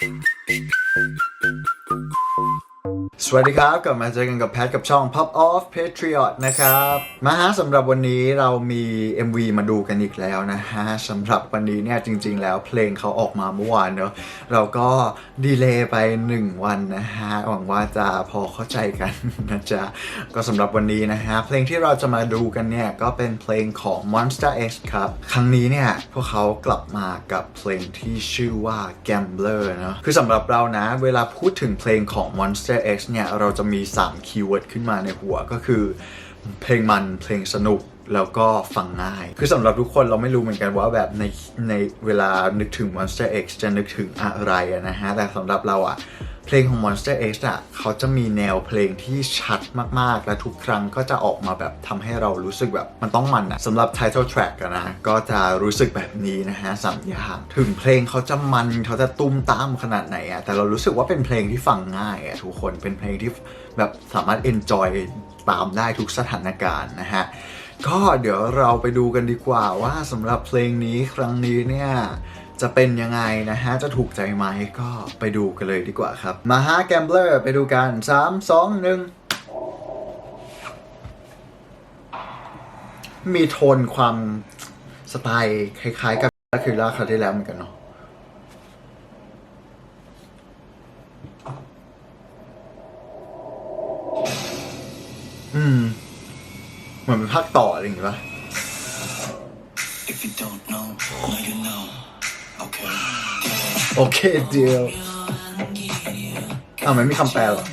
Thank you. สวัสดีครับ กลับมาเจอกันกับแพทกับช่อง Pop Off Patriot นะครับ มาฮะสำหรับวันนี้เรามี MV มาดูกันอีกแล้วนะฮะสำหรับวันนี้เนี่ยจริง ๆ แล้วเพลงเขาออกมาเมื่อวานเนอะเราก็ดีเลย์ไป 1 วันนะฮะ หวังว่าจะพอเข้าใจกันนะจ๊ะ ก็สำหรับวันนี้นะฮะ เพลงที่เราจะมาดูกันเนี่ย ก็เป็นเพลงของ Monster X ครับ ครั้งนี้เนี่ยพวกเขากลับมากับเพลงที่ชื่อว่า Gambler เนอะคือสำหรับเรานะ เวลาพูดถึงเพลงของ Monster X เนี่ยเราจะมี 3 คีย์เวิร์ดขึ้นมาในหัวก็คือ เพลงมันเพลงสนุกแล้วก็ฟังง่าย คือสำหรับทุกคนเราไม่รู้เหมือนกันว่าแบบในในเวลานึกถึง Monster X จะนึกถึงอะไรนะฮะ แต่สำหรับเราอะเพลงของ Monster X อะเขาจะมีแนวเพลงที่ชัดมากๆ และทุกครั้งก็จะออกมาแบบทำให้เรารู้สึกแบบมันต้องมันอะสำหรับ title track ะนะ ก็จะรู้สึกแบบนี้นะฮะสามอย่างถึงเพลงเขาจะมันเขาจะตุ้มตามขนาดไหนอะแต่เรารู้สึกว่าเป็นเพลงที่ฟังง่ายอะทุกคนเป็นเพลงที่แบบสามารถ enjoy ตามได้ทุกสถานการณ์นะฮะก็เดี๋ยวเราไปดูกันดีกว่าว่าสำหรับเพลงนี้ครั้งนี้เนี่ยจะเป็นยังไงนะฮะ จะถูกใจไหมก็ไปดูกันเลยดีกว่าครับ มาฮะแกมเบลอร์ไปดูกัน 3 2 1 มีโทนความสไตล์คล้ายๆกับคือล่าคราวที่แล้วเหมือนกันเนาะ อืม เหมือนเป็นภาคต่ออะไรอย่างงี้ป่ะ If you don't know, now you know. Okay. โอเคเดียวอ้าวมันไม่มีคำแปลหรอ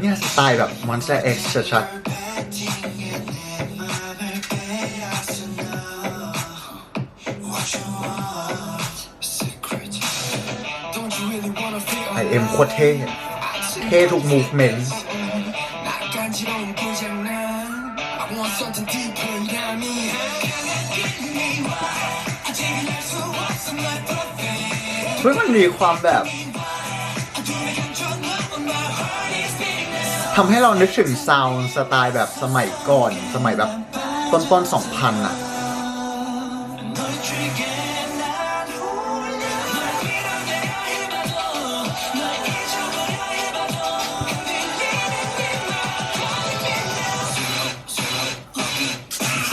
เนี่ยสไตล์แบบ Monster X ชัด Secret. เอ็มโคตรเท่เท่ทุกมูฟเมนต์เฮ้ยมันมีความแบบทำให้เรานึกถึงซาวน์สไตล์แบบสมัยก่อน สมัยแบบต้นๆสองพันอะ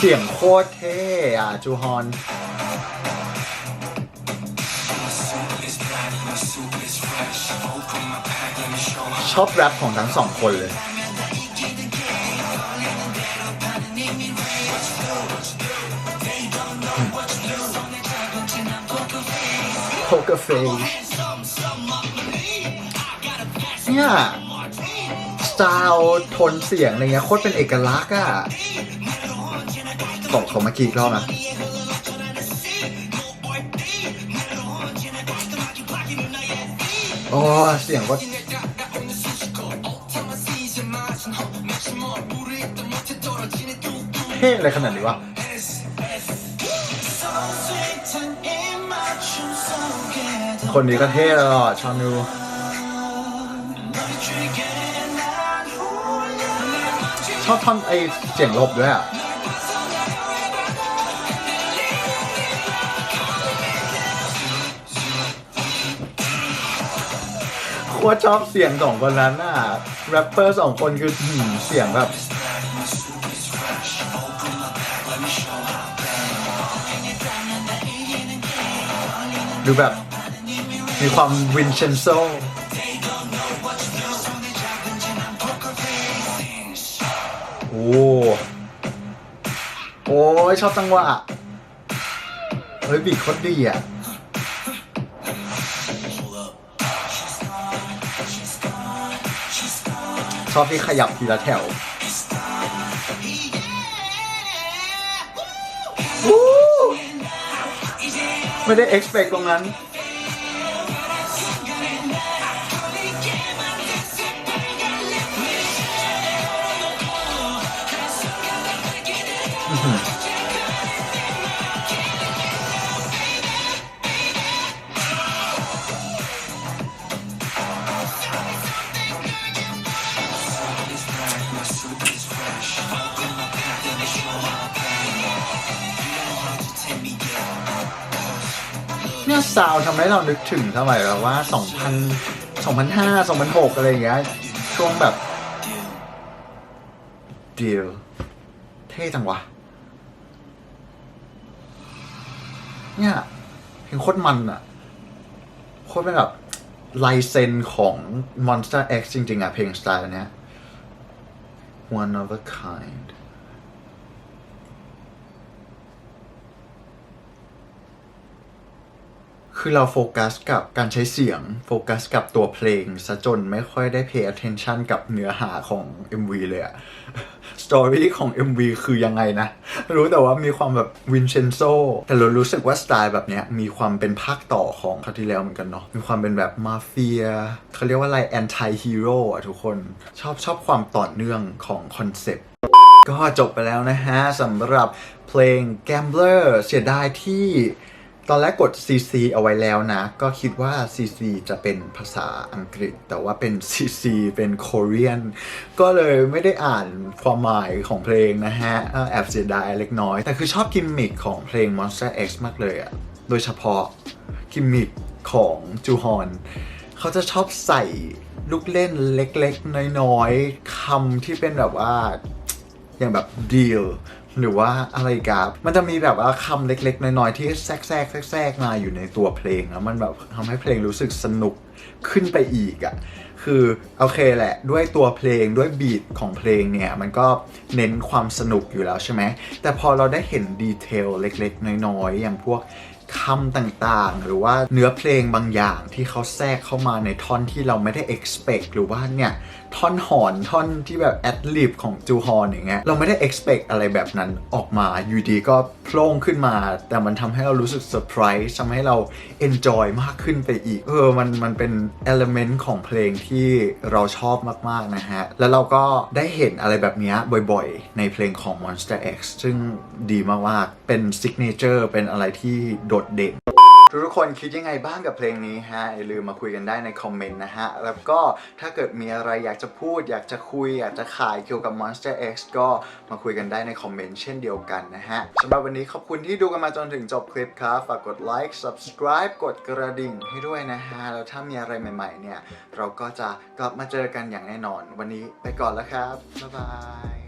เสียงโคตรเท่อะจูฮอน ชอบแรปของทั้งสองคนเลยโ o เกอร์เฟเนี่ย สไตล์โทนเสียงอะไรเงี้ยโคตรเป็นเอกลักษณ์อะ ของของเมื่อกี้อีกรอบนะโอ้เสียงก็เท่อะไรขนาดนี้วะคนนี้ก็เท่ตลอดชอนดูชอบท่อนไอเสียงลบด้วยอะ ตรชอบเสียงสองคนนั้นน่ะแรปเปอร์สองคนคือหืมเสียงแบบดูแบบ มีความวินเชนโซโอ้โอ้ยชอบจังหวะเฮ้ยบีทโคตรดีอะ ชอบที่ขยับทีละแถววู้ไม่ได้ expect ตรงนั้น เนี่ยซาวทำให้เรานึกถึงสมัยแบบว่า 2000 2005 2006 อะไรอย่างเงี้ย ช่วงแบบเดียวเท่จังวะ เนี่ยเพลงโคตรมันอะโคตรเป็นแบบลายเซ็นของ Monster X จริง ๆอะเพลงสไตล์เนี้ย One of a kind คือเราโฟกัสกับการใช้เสียง โฟกัสกับตัวเพลงซะจนไม่ค่อยได้ pay attention กับเนื้อหาของ MV เลยอะสตอรี่ของ MV คือยังไงนะ รู้แต่ว่ามีความแบบวินเชนโซแต่เรารู้สึกว่าสไตล์แบบเนี้ยมีความเป็นภาคต่อของคราวที่แล้วเหมือนกันเนาะมีความเป็นแบบมาเฟียเขาเรียกว่าอะไรแอนตี้ฮีโร่อะทุกคนชอบชอบความต่อเนื่องของคอนเซปต์ก็จบไปแล้วนะฮะสำหรับเพลง Gambler เสียดายที่ ตอนแรกกด CC เอาไว้แล้วนะ ก็คิดว่า CC จะเป็นภาษาอังกฤษ แต่ว่าเป็น CC เป็น Korean ก็เลยไม่ได้อ่านความหมายของเพลงนะฮะ แอบเสียดายเล็กน้อย แต่คือชอบกิมมิคของเพลง Monster X มากเลยอะโดยเฉพาะกิมมิคของจูฮอน เขาจะชอบใส่ลูกเล่นเล็กๆ น้อยๆคำที่เป็นแบบว่าอย่างแบบ deal หรือว่าอะไรกับมันจะมีแบบว่าคำเล็ก ๆ น้อยๆที่แทรกแทรกแทรกมาอยู่ในตัวเพลงแล้วมันแบบทำให้เพลงรู้สึกสนุกขึ้นไปอีกอะ่ะคือโอเคแหละ ด้วยตัวเพลงด้วยบีทของเพลงเนี่ย มันก็เน้นความสนุกอยู่แล้วใช่ไหมแต่พอเราได้เห็นดีเทลเล็กๆ น้อยๆ อย่างพวก คำต่างๆ หรือว่าเนื้อเพลงบางอย่างที่เขาแทรกเข้ามาในท่อนที่เราไม่ได้ expect หรือว่าเนี่ย ท่อนหอนท่อนที่แบบ ad lib ของจูฮอนอย่างเงี้ยเราไม่ได้ expect อะไรแบบนั้นออกมาอยู่ดีก็โผล่ขึ้นมา แต่มันทำให้เรารู้สึกเซอร์ไพรส์ทำให้เรา enjoy มากขึ้นไปอีก เออมันมันเป็น element ของเพลงที่เราชอบมากๆนะฮะ แล้วเราก็ได้เห็นอะไรแบบเนี้ยบ่อยๆ ในเพลงของ Monster X ซึ่งดีมากๆเป็น signature เป็นอะไรที่โดดเด่น ทุกคนคิดยังไงบ้างกับเพลงนี้ฮะอย่าลืมมาคุยกันได้ในคอมเมนต์นะฮะ แล้วก็ถ้าเกิดมีอะไรอยากจะพูด อยากจะคุย อยากจะขายเกี่ยวกับ Monster X ก็มาคุยกันได้ในคอมเมนต์เช่นเดียวกันนะฮะสำหรับวันนี้ขอบคุณที่ดูกันมาจนถึงจบคลิปครับฝากกดไลค์ subscribe กดกระดิ่งให้ด้วยนะฮะแล้วถ้ามีอะไรใหม่ๆเนี่ยเราก็จะกลับมาเจอกันอย่างแน่นอน วันนี้ไปก่อนแล้วครับบ๊ายบาย